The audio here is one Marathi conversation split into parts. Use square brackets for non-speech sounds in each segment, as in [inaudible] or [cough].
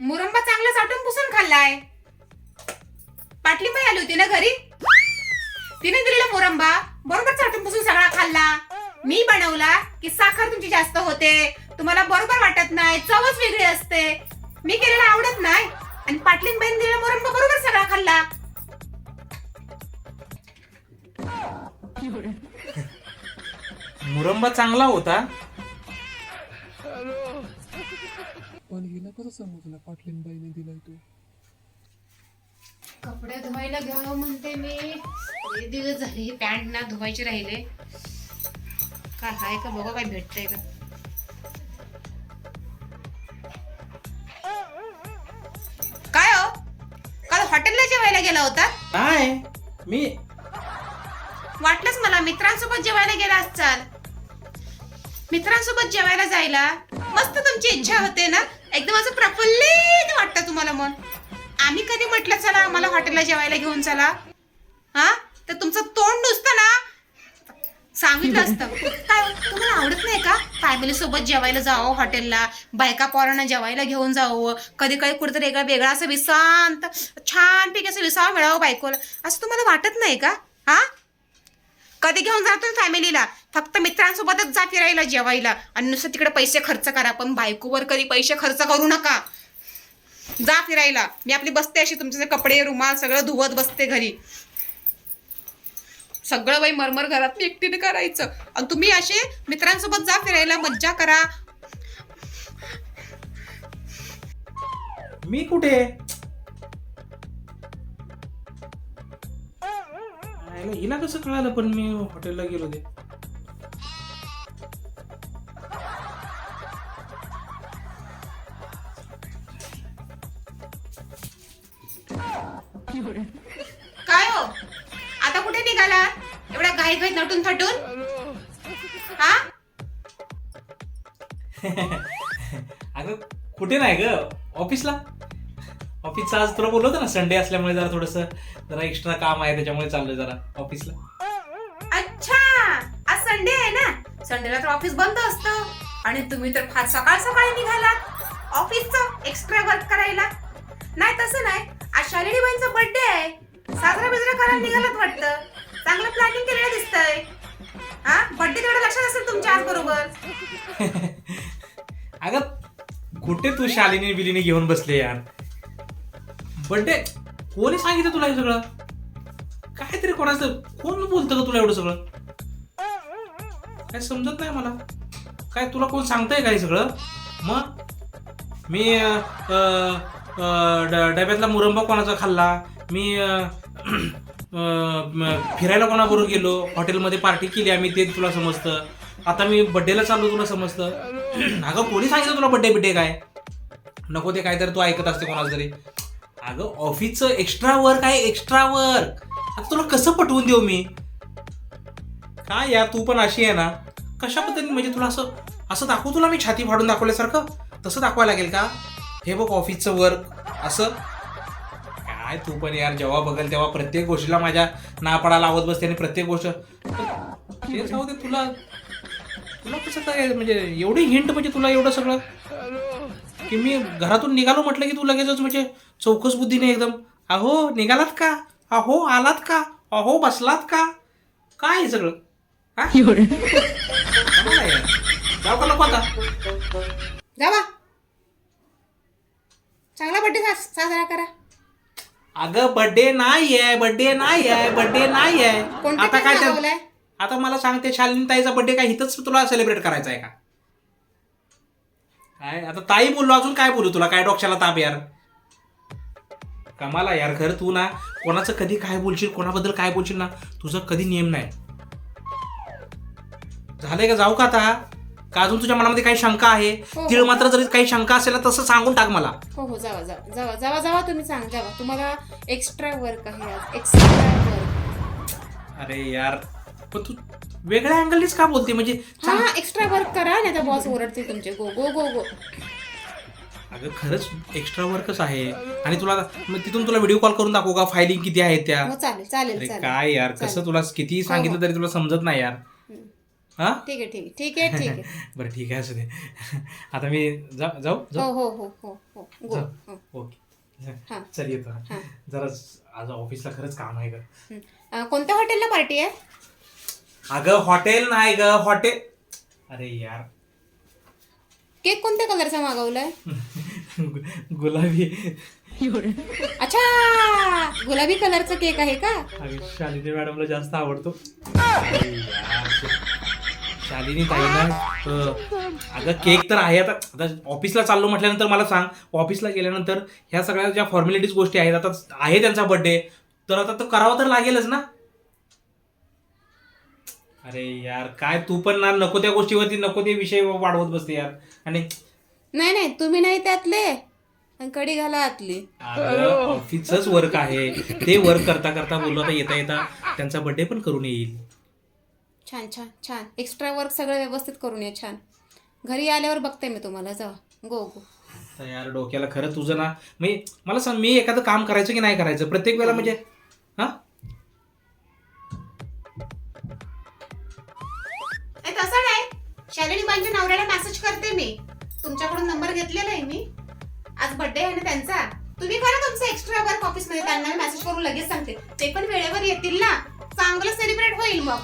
मुरंबा चांगला साठून पुसून खाल्लाय. पाटली बाई आली होती ना घरी? तिने दिलेला मुरंबा बरोबर चाटून पुसून सगळा खाल्ला. मी बनवला की साखर तुमची जास्त होते. तुम्हाला बरोबर वाटत नाही चवच वेगळी असते. मी केलेला आवडत नाही. आणि पाटलीन बाईन दिलेला मुरंबा बरोबर सगळा खाल्ला. मुरंबा चांगला होता. कसं समजलं? पाटलीनबाईने दिलाय तो. कपडे धुवायला घ्यावं म्हणते मी. दिवस झाले पॅन्ट ना धुवायचे राहिले. काय हाय का? बघा काय भेटतंय का? काय हो? काल हॉटेलला जेवायला गेला होता? नाही मी? वाटलंच मला मित्रांसोबत जेवायला गेला असचाल मित्रांसोबत जेवायला जायला. मस्त तुमची इच्छा होते ना? एकदम असं प्रफुल्लित वाटतं तुम्हाला मन. आम्ही कधी म्हटलं चला आम्हाला हॉटेलला जेवायला घेऊन चला. हा? तर तुमचं तोंड नुसतं ना सांगितलं असतं. काय तुम्हाला आवडत नाही का? फॅमिली सोबत जेवायला जावं हॉटेलला बायका पोरांना जेवायला घेऊन जावं कधी काही कुठेतरी वेगळा वेगळा असं विसांत छानपैकी असं विसावं मिळावं बायकोला. असं तुम्हाला वाटत नाही का? हा? कधी घेऊन जातो फॅमिलीला? फक्त मित्रांसोबतच जा फिरायला जेवायला. आणि नुसतं तिकडे पैसे खर्च करा पण बायकोवर कधी पैसे खर्च करू नका. जा फिरायला. मी आपली बसते अशी तुमचे कपडे रुमाल सगळं धुवत बसते घरी. सगळं बाई मरमर घरात एकटीने करायचं. आणि तुम्ही असे मित्रांसोबत जा फिरायला मज्जा करा. मी कुठे? हिला कसं कळालं पण मी हॉटेलला गेलो ते? नटून थटून हा? अगं कुठे नाही ग? ऑफिसला? ऑफिसचं आज तुला बोललो होतं ना संडे असल्यामुळे जरा थोडस जरा एक्स्ट्रा काम आहे त्याच्यामुळे चाललोय जरा ऑफिसला. अच्छा! आज संडे आहे ना? संडेला तर ऑफिस बंद असतं. आणि तुम्ही तर फार सकाळ सकाळी निघालात ऑफिसचं एक्स्ट्रा वर्क करायला. नाही तसं नाही. आज शालिनी बाईंचा बर्थडे आहे. साजरा बिजरा करायला निघालात वाटतं. चांगलं प्लॅनिंग केलेलं आज बरोबर. [laughs] अगं कुठे तू शालिनी बिलिनी घेऊन बसले यार? बड्डे कोणी सांगितलं तुला हे सगळं? काहीतरी कोणाचं कोण बोलतं का तुला एवढं सगळं? काय समजत नाही मला. काय तुला कोण सांगतंय काय सगळं? मग? मी डब्यातला मुरंबा कोणाचा खाल्ला? मी अं, [clears throat] फिरायला कोणाबरोबर गेलो? हॉटेलमध्ये पार्टी केली आम्ही ते तुला समजतं. आता मी बड्डेला चाललो तुला समजतं. अगं कोणी सांगितलं तुला बड्डे बिड्डे काय? नको ते काय तर तू ऐकत असते कोणाला तरी. अगं ऑफिसचं एक्स्ट्रा वर्क आहे एक्स्ट्रा वर्क आता तुला कसं पटवून देऊ मी? काय या तू पण अशी आहे ना. कशा पद्धतीने म्हणजे तुला असं असं दाखवू तुला मी छाती फाडून दाखवल्यासारखं? तसं दाखवायला लागेल का? हे बघ ऑफिसचं वर्क असं. काय तू पण यार जेव्हा बघेल तेव्हा प्रत्येक गोष्टीला माझ्या नापडा लावत बसते आणि प्रत्येक गोष्ट ते तुला तुला कसं काय म्हणजे एवढी हिंट म्हणजे तुला एवढं सगळं? की मी घरातून निघालो म्हटलं की तू लगेचच म्हणजे चौकस बुद्धीने एकदम अहो निघालात का? अहो आलात का? अहो बसलात का? काय सगळं. जाऊ का नको आता? जावा चांगला बर्थडे साजरा करा. अगं बर्थडे नाही आहे बर्थडे नाही आहे बर्थडे नाही आहे आता काय मागवलाय? आता मला सांगते शालिनी ताईचा बर्थडे काय? इथंच तुला सेलिब्रेट करायचा आहे का? काय? आता ताई बोललो अजून काय बोलू तुला? काय डोक्याला ताप यार? कमाला यार खरं तू ना कोणाचं कधी काय बोलशील कोणाबद्दल काय बोलशील ना तुझं कधी नियम नाही. झालंय का? जाऊ का आता? का अजून तुझ्या मनामध्ये काही शंका आहे? हो. तिळ मात्र जरी काही शंका असेल ना तसं सांगून टाक मला. हो हो जावा जावा जावा जावा जावा तुम्ही सांग जावा. तुम्हाला एक्स्ट्रा वर्क आहे आज. एक्स्ट्रा वर्क अरे यार पण तू वेगळ्या अँगलनीच का बोलते? म्हणजे हा एक्स्ट्रा वर्क करा नाही तर बॉस ओरडते तुमचे. गो गो गो गो अगं खरंच एक्स्ट्रा वर्कच आहे. आणि तुला मग तिथून तुला व्हिडिओ कॉल करून दाखवू का? फायलिंग किती आहेत त्या? हो चालेल चालेल अरे चालेल. काय यार कसं. तुला किती सांगितलं तरी तुला समजत नाही यार. हम्म. हा? ठीक आहे ठीक आहे ठीक आहे ठीक आहे. [laughs] बरं ठीक आहे असू दे. आता मी जा जाऊ हो जाऊ. हो हो हो हो गो जा. हो. ओके हा. चल येतो. हा. हा. जरा आज ऑफिसला खरंच काम आहे का हं. अं, कोणत्या हॉटेलला पार्टी आहे? अगं हॉटेल नाही ग हॉटेल अरे यार. केक कोणत्या कलरचा मागवलाय? गु- गुलाबी. अच्छा! गुलाबी कलरचा केक आहे का? शालिनी मॅडमला जास्त आवडतो. अरे यार, शालिनी ताई ना अं, अगं केक तर आहे आता. आता ऑफिसला चाललो म्हटल्यानंतर मला सांग ऑफिसला गेल्यानंतर ह्या सगळ्या ज्या फॉर्मॅलिटीज गोष्टी आहेत आता आहे त्यांचा बर्थडे तर आता तो करावा तर लागेलच ना? अरे यार काय तू पण ना नको त्या गोष्टीवरती नको ते विषय वाढवत बसते यार. आणि नाही नाही तुम्ही नाही त्यातले. आणि कडी घाला आतली. ऑफिसच वर्क आहे. ते वर्क करता करता बोललो आता येता येता त्यांचा बर्थडे पण करून येईल. छान छान छान. एक्स्ट्रा वर्क सगळं व्यवस्थित करून ये छान. घरी आल्यावर बघते मी तुम्हाला जा गो गो तर यार डोक्याला खरं तुझं ना मी मला सांग मी एखादं काम करायचं की नाही करायचं? प्रत्येक वेळेला म्हणजे हा? तसं नाही. शालिनी बाईंच्या नवऱ्याला मेसेज करते मी. तुमच्याकडून नंबर घेतलेला आहे मी. आज बर्थडे आहे ना त्यांचा. तुम्ही करा तुमचं एक्स्ट्रा वर्क ऑफिसमध्ये. त्यांना मेसेज करून लगेच सांगते. ते पण वेळेवर येतील ना. चांगलं सेलिब्रेट होईल मग.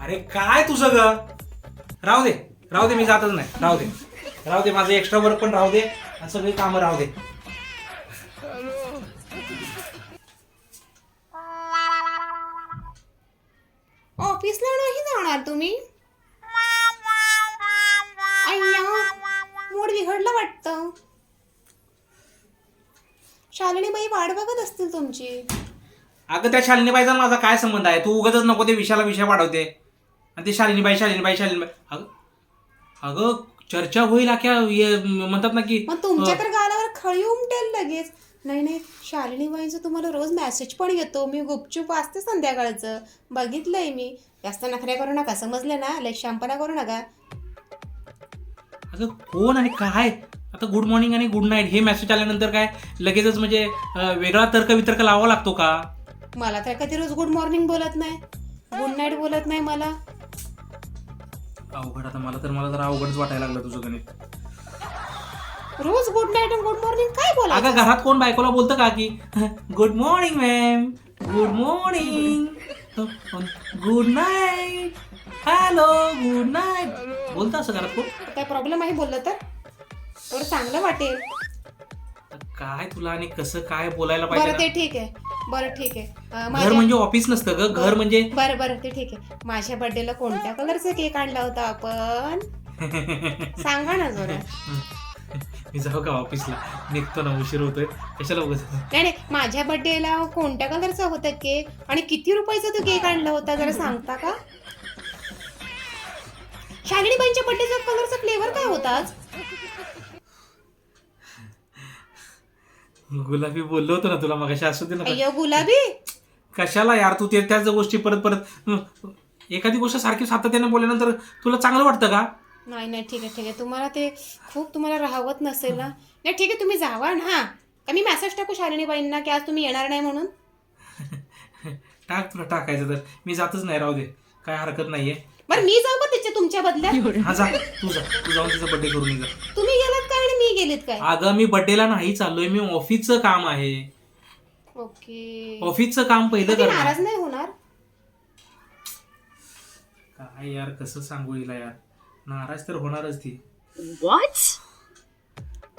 अरे काय तुझं ग? राहू दे. राहू दे मी जातच नाही. राहू दे. राहू दे माझं एक्स्ट्रा वर्क पण राहू दे. आणि सगळी कामं राहू दे. वाटतं शालिनी बाई वाट बघत असतील तुमची. अगं त्या शालिनीबाईचा माझा काय संबंध आहे? तू उगाच नको ते विषयाला विषय वाढवते आणि ते शालिनीबाई शालिनीबाई शालिनीबाई. अगं अगं चर्चा होईल अख्या म्हणतात ना की मग तुमच्या तर गालावर खळी उमटेल लगेच. नाही नाही शालिनी बाईचं तुम्हाला रोज मेसेज पण येतो. मी गुपचूप वाचते संध्याकाळचं. बघितलंय मी. जास्त नखऱ्या करू नका समजलं ना? लय शांपना करू नका. अगं कोण आणि काय? आता गुड मॉर्निंग आणि गुड नाईट हे मेसेज आल्यानंतर काय? लगेचच म्हणजे वेगळा तर्क वितर्क लावावा लागतो का? मला तर कधी रोज गुड मॉर्निंग बोलत नाही. गुड नाईट बोलत नाही मला. अवघड आता मला तर मला जरा अवघडच वाटायला लागलं तुझं गणित रोज गुड नाईट आणि गुड मॉर्निंग काय बोला अगं घरात कोण बायकोला बोलतं का की? Good morning ma'am good morning good night hello good night बोलतं असं घरात कोण? काय प्रॉब्लेम आहे बोललं तर? एवढं चांगलं वाटेल. काय तुला आणि कसं काय बोलायला बरं ते? ठीक आहे. बरं ठीक आहे. अं, घर माझ्या म्हणजे ऑफिस नसतं ग. घर म्हणजे बरं बरं ते ठीक आहे. माझ्या बर्थडेला कोणत्या कलरचा केक आणला होता आपण? [laughs] सांगा ना जरा. मी जाऊ का ऑफिसला निघतो ना उशीर होतोय. कशाला उगाच? नाही नाही. माझ्या बर्थडेला कोणत्या कलरचा होता केक आणि किती रुपयाचा तो केक आणला होता? जरा सांगता का? शालिनी बाईंच्या बर्थडेचा कलरचा फ्लेवर काय होता आज? गुलाबी बोललो होतो ना तुला मग असू दे ना अय्यो गुलाबी? कशाला यार तू ते त्याच गोष्टी परत परत हं, एखादी गोष्ट सारखी सातत्याने बोलल्यानंतर तुला चांगलं वाटतं का? नाही नाही ठीक आहे ठीक आहे. तुम्हाला ते खूप तुम्हाला राहवत नसेल ना? नाही ठीक आहे तुम्ही जावा ना हा. का मी मेसेज टाकू शालिनी बाईंना की आज तुम्ही येणार नाही म्हणून? [laughs] टाक तुला टाकायचं तर. मी जातच नाही राहू दे. काय हरकत नाहीये. बरं मी जाऊ का तिच्या तुमच्या बदल्यात? हा जा. तू जा. तू जाऊन तिचा बर्थडे करून ये जा. तुम्ही गेलात आणि मी गेलीत काय? अगं मी बर्थडेला नाही चाललोय मी ऑफिसचं काम आहे. ओके. ऑफिसचं काम पहिलं ती करणार. नाराज नाही होणार? काय यार कसं सांगू हिला यार? नाराज तर होणारच ती.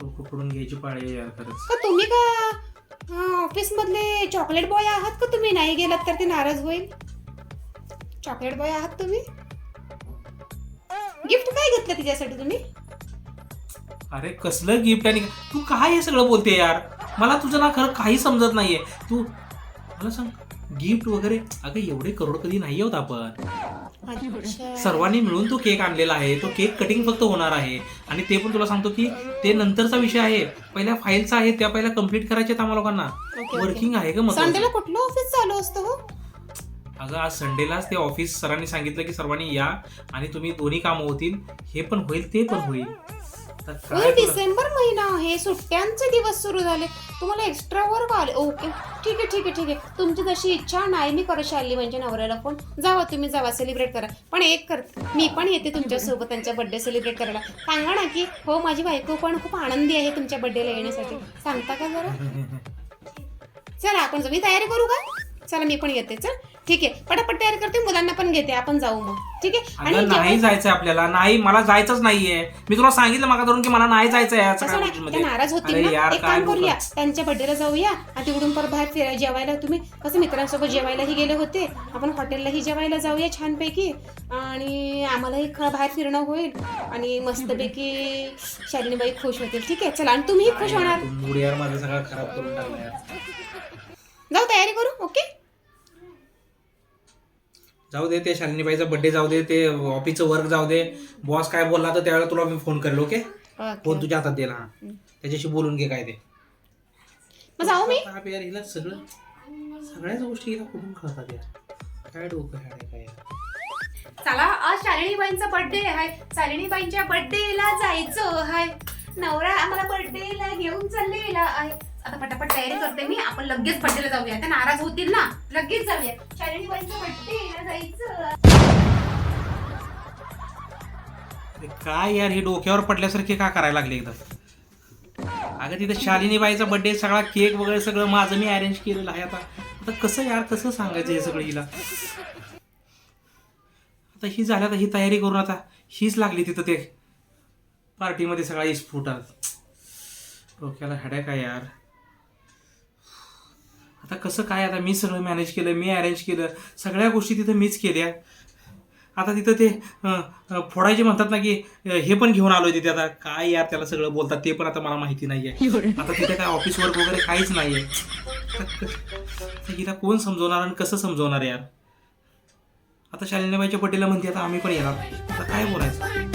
डोकं पडून घ्यायची पाळी आहे यार खरंच. का तुम्ही का ऑफिस मधले चॉकलेट बॉय आहात का तुम्ही? नाही गेलात तर ते नाराज होईल. चॉकलेट बॉय आहात तुम्ही? गिफ्ट काय घेतलं तिच्यासाठी तुम्ही? अरे कसलं गिफ्ट आणि तू काय हे सगळं बोलते यार? मला तुझं ना खरं काही समजत नाहीये. तू मला सांग गिफ्ट वगैरे अगं एवढे करोडपती नाही आहोत आपण. सर्वांनी मिळून तो केक आणलेला आहे. तो केक कटिंग फक्त होणार आहे. आणि ते पण तुला सांगतो की ते नंतरचा विषय आहे. पहिल्या फाईलचा आहे त्या पहिल्या कंप्लीट करायचे आम्हाला लोकांना. वर्किंग आहे का मग कुठलं ऑफिस चालू असतं हो अगं आज संडेलाच ते ऑफिस सरांनी सांगितलं की सर्वांनी या आणि तुम्ही दोन्ही कामं होतील. हे पण होईल ते पण होईल. आता अरे, काय तुला- डिसेंबर महिना आहे. सुट्ट्यांचे दिवस सुरू झाले तुम्हाला एक्स्ट्रा वर्क आले ओके. ठीक आहे ठीक आहे ठीक आहे. तुमची जशी इच्छा नाही मी करत शाली म्हणजे नवऱ्याला फोन जावा तुम्ही जावा सेलिब्रेट करा. पण एक कर मी पण येते तुमच्यासोबत त्यांच्या बर्थडे सेलिब्रेट करायला. सांगा ना की हो माझी बायको पण खूप आनंदी आहे तुमच्या बर्थडेला येण्यासाठी. सांगता का जरा? [laughs] चला आपण जाऊ मी तयारी करू का? चला मी पण येते चल ठीक आहे. पटापट तयारी करते मुलांना पण घेते. आपण जाऊ मग. ठीक आहे? अगं नाही जायचंय आपल्याला. नाही मला जायचंच नाहीये. मी तुला सांगितलं मागा धरून की मला नाही जायचंय असं नाही त्या. नाराज होतील अरे ना. यार एक काय काम करूया? त्यांच्या बर्थडेला जाऊया आणि तिकडून परत बाहेर फिरायला जेवायला तुम्ही. कसं मित्रांसोबत जेवायलाही गेले होते. आपण हॉटेललाही जेवायला जाऊया छानपैकी. आणि आम्हालाही ख- बाहेर फिरणं होईल. आणि मस्तपैकी शालिनीबाई खुश होतील. ठीक आहे? चला आणि तुम्ही खुश होणार. तू मूड यार माझा सगळा खराब करून टाकला यार. जाऊ तयारी करू ओके? जाऊ दे ते शालिनीबाईचा बर्थडे जाऊ दे ते ऑफिसचं वर्क जाऊ दे. बॉस काय बोलला तर त्यावेळेला तुला मी फोन करेल ओके फोन तुझ्या हातात दिला हा त्याच्याशी बोलून घे काय ते. मग जाऊ मी. यार हिला सगळं सगळ्याच गोष्टी हिला कुठून कळतात यार? काय डोकं आहे काय यार चला आज शालिनीबाईंचा बर्थडे आहे शालिनीबाईंच्या बर्थडेला जायचं आहे नवरा आम्हाला बर्थडेला घेऊन चाललेला आहे. आता पटापट तयारी करते मी. आपण लगेच बर्थडेला जाऊया त्या नाराज होतील ना? लगेच जाऊया शालिनीबाईंच्या जायचं? काय यार हे डोक्यावर पडल्यासारखे का करायला लागले एकदम अगं तिथे शालिनीबाईचा बर्थडे सगळा केक वगैरे सगळं माझं मी अरेंज केलेलं आहे आता. आता कसं यार कसं सांगायचं हे सगळं हिला? आता ही झाल्या आता ही तयारी करून आता हीच लागली तिथं ते. पार्टीमध्ये सगळा स्फोटात डोक्याला हड्या काय यार? आता कसं काय आता मी सगळं मॅनेज केलं मी अरेंज केलं सगळ्या गोष्टी तिथं मीच केल्या. आता तिथं ते फोडायचे म्हणतात ना की हे पण घेऊन आलोय तिथे आता. काय यार त्याला सगळं बोलतात ते पण आता मला माहिती नाहीये. आता तिथे काय ऑफिस वर्क वगैरे काहीच नाहीये. आता क- हिला कोण समजवणार आणि कसं समजवणार यार? आता शालिनीबाईच्या बड्डेला म्हणते आता आम्ही पण येणार. आता काय बोलायचं?